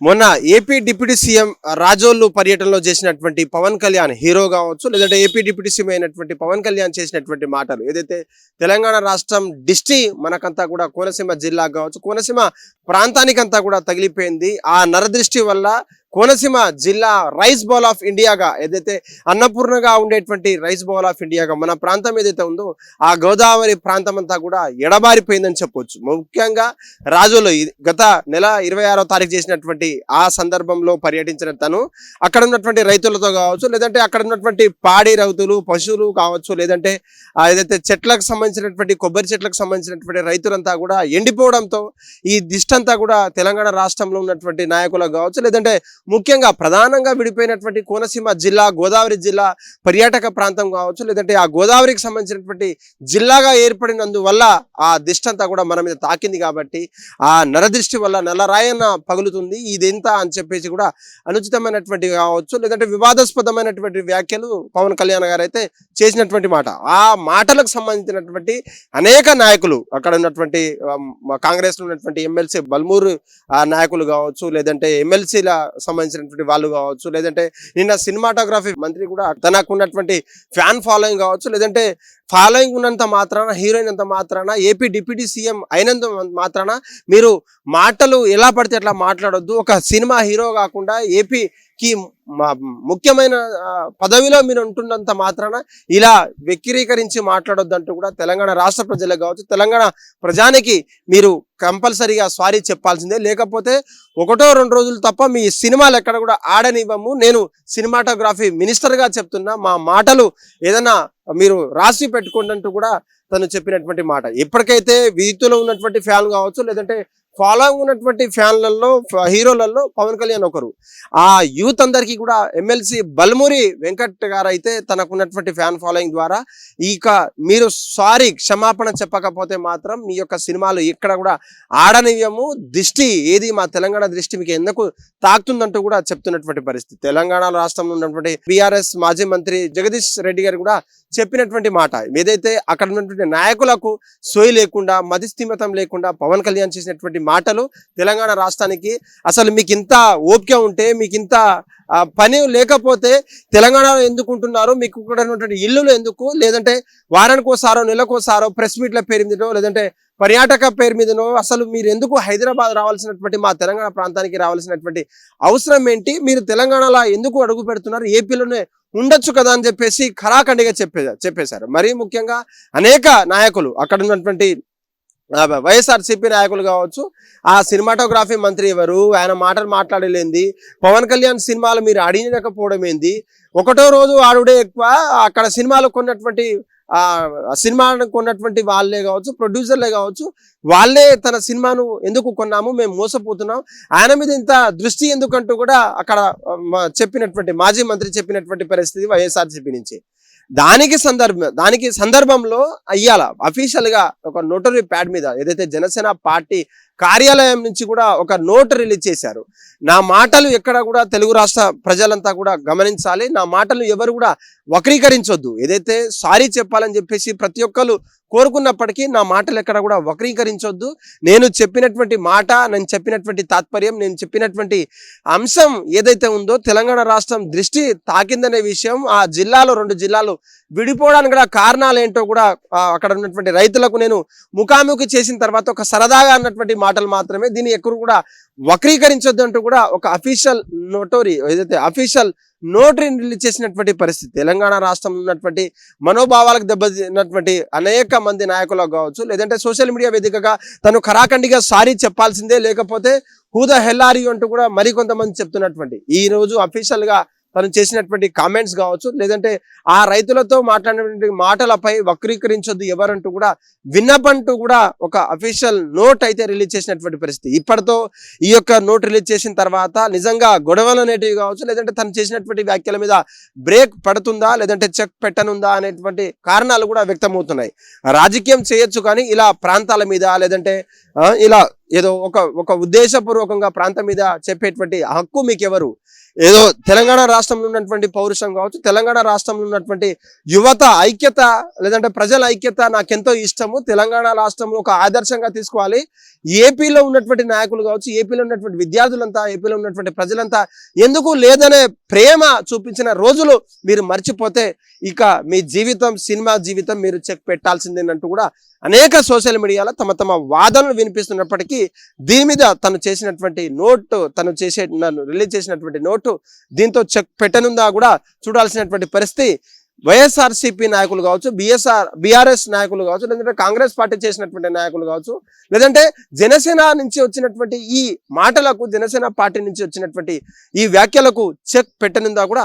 మొన్న AP deputy CM Rajolu పర్యటనలో చేసినటువంటి పవన్ కళ్యాణ్ హీరో కావచ్చు లేదంటే ఏపీ డిప్యూటీ సీఎం అయినటువంటి పవన్ కళ్యాణ్ చేసినటువంటి మాటలు ఏదైతే తెలంగాణ రాష్ట్రం డిస్టి మనకంతా కూడా కోనసీమ జిల్లా కావచ్చు కోనసీమ ప్రాంతానికంతా కూడా తగిలిపోయింది. ఆ నరదృష్టి వల్ల కోనసీమ జిల్లా రైస్ బౌల్ ఆఫ్ ఇండియాగా ఏదైతే అన్నపూర్ణగా ఉండేటువంటి రైస్ బౌల్ ఆఫ్ ఇండియాగా మన ప్రాంతం ఏదైతే ఉందో ఆ గోదావరి ప్రాంతం అంతా కూడా ఎడబారిపోయిందని చెప్పొచ్చు. ముఖ్యంగా రాజులు గత నెల ఇరవై ఆరో తారీఖు చేసినటువంటి ఆ సందర్భంలో పర్యటించిన తను అక్కడ ఉన్నటువంటి రైతులతో కావచ్చు లేదంటే అక్కడ ఉన్నటువంటి పాడి రైతులు పశువులు కావచ్చు లేదంటే ఏదైతే చెట్లకు సంబంధించినటువంటి కొబ్బరి చెట్లకు సంబంధించినటువంటి రైతులంతా కూడా ఎండిపోవడంతో ఈ దిష్ట అంతా కూడా తెలంగాణ రాష్ట్రంలో ఉన్నటువంటి నాయకులకు కావచ్చు లేదంటే ముఖ్యంగా ప్రధానంగా విడిపోయినటువంటి కోనసీమ జిల్లా గోదావరి జిల్లా పర్యాటక ప్రాంతం కావచ్చు లేదంటే ఆ గోదావరికి సంబంధించినటువంటి జిల్లాగా ఏర్పడినందువల్ల ఆ దిష్టంతా కూడా మన మీద తాకింది కాబట్టి ఆ నరదృష్టి వల్ల నల్లరాయన పగులుతుంది. ఇదెంత అని చెప్పేసి కూడా అనుచితమైనటువంటి కావచ్చు లేదంటే వివాదాస్పదమైనటువంటి వ్యాఖ్యలు పవన్ కళ్యాణ్ గారు అయితే చేసినటువంటి మాట. ఆ మాటలకు సంబంధించినటువంటి అనేక నాయకులు అక్కడ ఉన్నటువంటి కాంగ్రెస్లో ఉన్నటువంటి ఎమ్మెల్సీ బల్మూరు ఆ నాయకులు కావచ్చు లేదంటే ఎమ్మెల్సీల సంబంధించినటువంటి వాళ్ళు కావచ్చు లేదంటే నిన్న సినిమాటోగ్రఫీ మంత్రి కూడా తనకు ఉన్నటువంటి ఫ్యాన్ ఫాలోయింగ్ కావచ్చు లేదంటే ఫాలోయింగ్ ఉన్నంత మాత్రాన హీరోయిన్ అంత మాత్రాన ఏపీ డిప్యూటీ సీఎం అయినంత మాత్రాన మీరు మాటలు ఎలా పడితే అట్లా మాట్లాడొద్దు. ఒక సినిమా హీరో కాకుండా ఏపీ కి ముఖ్యమైన పదవిలో మీరు ఉంటున్నంత మాత్రాన ఇలా వెక్కిరీకరించి మాట్లాడొద్దు అంటూ కూడా తెలంగాణ రాష్ట్ర ప్రజలకు కావచ్చు తెలంగాణ ప్రజానికి మీరు కంపల్సరీగా సారీ చెప్పాల్సిందే. లేకపోతే ఒకటో రెండు రోజులు తప్ప మీ సినిమాలు ఎక్కడ కూడా ఆడనివ్వము. నేను సినిమాటోగ్రఫీ మినిస్టర్గా చెప్తున్నా మా మాటలు ఏదైనా మీరు రాసి పెట్టుకోండి అంటూ కూడా తను చెప్పినటువంటి మాట. ఇప్పటికైతే వీధిలో ఉన్నటువంటి ఫ్యాన్ కావచ్చు లేదంటే ఫాలోయింగ్ ఉన్నటువంటి ఫ్యాన్లలో హీరోలలో పవన్ కళ్యాణ్ ఒకరు. ఆ యూత్ అందరికీ కూడా ఎమ్మెల్సీ బల్మూరి వెంకట్ గారు అయితే తనకున్నటువంటి ఫ్యాన్ ఫాలోయింగ్ ద్వారా ఇక మీరు సారీ క్షమాపణ చెప్పకపోతే మాత్రం మీ యొక్క సినిమాలు ఇక్కడ కూడా ఆడనివ్యము దృష్టి ఏది మా తెలంగాణ దృష్టి మీకు ఎందుకు తాకుతుందంటూ కూడా చెప్తున్నటువంటి పరిస్థితి. తెలంగాణ రాష్ట్రంలో ఉన్నటువంటి బీఆర్ఎస్ మాజీ మంత్రి జగదీష్ రెడ్డి గారు కూడా చెప్పినటువంటి మాట. ఏదైతే అక్కడ ఉన్నటువంటి నాయకులకు సోయి లేకుండా మతిస్థిమితం లేకుండా పవన్ కళ్యాణ్ చేసినటువంటి మాటలు తెలంగాణ రాష్ట్రానికి. అసలు మీకు ఇంత ఓపిక ఉంటే మీకు ఇంత ఆ, పని లేకపోతే తెలంగాణలో ఎందుకు ఉంటున్నారు మీకు ఇక్కడ ఉన్నటువంటి ఇల్లులు ఎందుకు? లేదంటే వారానికి ఒకసారో నెలకోసారో ప్రెస్ మీట్ల పేరు మీదనో లేదంటే పర్యాటక పేరు మీదనో అసలు మీరు ఎందుకు హైదరాబాద్ రావాల్సినటువంటి మా తెలంగాణ ప్రాంతానికి రావాల్సినటువంటి అవసరం ఏంటి మీరు తెలంగాణలో ఎందుకు అడుగు పెడుతున్నారు? ఏపీలోనే ఉండొచ్చు కదా అని చెప్పేసి ఖరాఖండిగా చెప్పే చెప్పేశారు. మరీ ముఖ్యంగా అనేక నాయకులు అక్కడ ఉన్నటువంటి వైఎస్ఆర్సీపీ నాయకులు కావచ్చు. ఆ సినిమాటోగ్రఫీ మంత్రి ఎవరు? ఆయన మాటలు మాట్లాడలేంది. పవన్ కళ్యాణ్ సినిమాలు మీరు అడిగినకపోవడం ఏంది? ఒకటో రోజు ఆడుడే ఎక్కువ అక్కడ సినిమాలు కొన్నటువంటి ఆ సినిమాను కొన్నటువంటి వాళ్ళే కావచ్చు ప్రొడ్యూసర్లే కావచ్చు వాళ్ళే తన సినిమాను ఎందుకు కొన్నాము మేము మోసపోతున్నాం. ఆయన మీద ఇంత దృష్టి ఎందుకంటూ కూడా అక్కడ చెప్పినటువంటి మాజీ మంత్రి చెప్పినటువంటి పరిస్థితి వైఎస్ఆర్సీపీ నుంచి. దానికి సందర్భం దానికి సందర్భంలో అయ్యాల. అఫీషియల్గా ఒక నోటరీ ప్యాడ్ మీద ఏదైతే జనసేన పార్టీ కార్యాలయం నుంచి కూడా ఒక నోట్ రిలీజ్ చేశారు. నా మాటలు ఎక్కడ కూడా తెలుగు రాష్ట్ర ప్రజలంతా కూడా గమనించాలి. నా మాటలు ఎవరు కూడా వక్రీకరించొద్దు. ఏదైతే సారీ చెప్పాలని చెప్పేసి ప్రతి ఒక్కరు కోరుకున్నప్పటికీ నా మాటలు ఎక్కడ కూడా వక్రీకరించొద్దు. నేను చెప్పినటువంటి మాట నేను చెప్పినటువంటి తాత్పర్యం నేను చెప్పినటువంటి అంశం ఏదైతే ఉందో తెలంగాణ రాష్ట్రం దృష్టి తాకిందనే విషయం ఆ జిల్లాలో రెండు జిల్లాలు విడిపోవడానికి కూడా కారణాలు ఏంటో కూడా అక్కడ ఉన్నటువంటి రైతులకు నేను ముఖాముఖి చేసిన తర్వాత ఒక సరదాగా అన్నటువంటి మాటలు మాత్రమే దీన్ని ఎక్కడ కూడా వక్రీకరించొద్దు అంటూ కూడా ఒక అఫీషియల్ నోటోరీ ఏదైతే అఫీషియల్ నోటరీని రిలీజ్ చేసినటువంటి పరిస్థితి తెలంగాణ రాష్ట్రంలో ఉన్నటువంటి మనోభావాలకు దెబ్బతిన్నటువంటి అనేక మంది నాయకులకు కావచ్చు లేదంటే సోషల్ మీడియా వేదికగా తను ఖరాఖండిగా సారీ చెప్పాల్సిందే లేకపోతే హూద హెల్లారి అంటూ కూడా మరికొంతమంది చెప్తున్నటువంటి ఈ రోజు అఫీషియల్గా తను చేసినటువంటి కామెంట్స్ కావచ్చు లేదంటే ఆ రైతులతో మాట్లాడినటువంటి మాటలపై వక్రీకరించొద్దు ఎవరంటూ కూడా విన్నపంటూ కూడా ఒక అఫీషియల్ నోట్ అయితే రిలీజ్ చేసినటువంటి పరిస్థితి. ఇప్పటితో ఈ యొక్క నోట్ రిలీజ్ చేసిన తర్వాత నిజంగా గొడవలు అనేటివి కావచ్చు లేదంటే తను చేసినటువంటి వ్యాఖ్యల మీద బ్రేక్ పడుతుందా లేదంటే చెక్ పెట్టనుందా అనేటువంటి కారణాలు కూడా వ్యక్తమవుతున్నాయి. రాజకీయం చేయొచ్చు కానీ ఇలా ప్రాంతాల మీద లేదంటే ఇలా ఏదో ఒక ఒక ఉద్దేశపూర్వకంగా ప్రాంతం మీద చెప్పేటువంటి హక్కు మీకు ఎవరు ఏదో తెలంగాణ రాష్ట్రంలో ఉన్నటువంటి పౌరుషం కావచ్చు తెలంగాణ రాష్ట్రంలో ఉన్నటువంటి యువత ఐక్యత లేదంటే ప్రజల ఐక్యత నాకెంతో ఇష్టము. తెలంగాణ రాష్ట్రంలో ఒక ఆదర్శంగా తీసుకోవాలి. ఏపీలో ఉన్నటువంటి నాయకులు కావచ్చు ఏపీలో ఉన్నటువంటి విద్యార్థులంతా ఏపీలో ఉన్నటువంటి ప్రజలంతా ఎందుకు లేదనే ప్రేమ చూపించిన రోజులు మీరు మర్చిపోతే ఇక మీ జీవితం సినిమా జీవితం మీరు చెక్ పెట్టాల్సిందేనంటూ కూడా అనేక సోషల్ మీడియాలో తమ తమ వాదనలు వినిపిస్తున్నప్పటికీ దీని మీద తను చేసినటువంటి నోటు తను చేసే రిలీజ్ చేసినటువంటి నోటు దీంతో చెక్ పెట్టనుందా కూడా చూడాల్సినటువంటి పరిస్థితి వైఎస్ఆర్సీపీ నాయకులు కావచ్చు బిఎస్ఆర్ బీఆర్ఎస్ నాయకులు కావచ్చు లేదంటే కాంగ్రెస్ పార్టీ చేసినటువంటి నాయకులు కావచ్చు లేదంటే జనసేన నుంచి వచ్చినటువంటి ఈ మాటలకు జనసేన పార్టీ నుంచి వచ్చినటువంటి ఈ వ్యాఖ్యలకు చెక్ పెట్టనుందా కూడా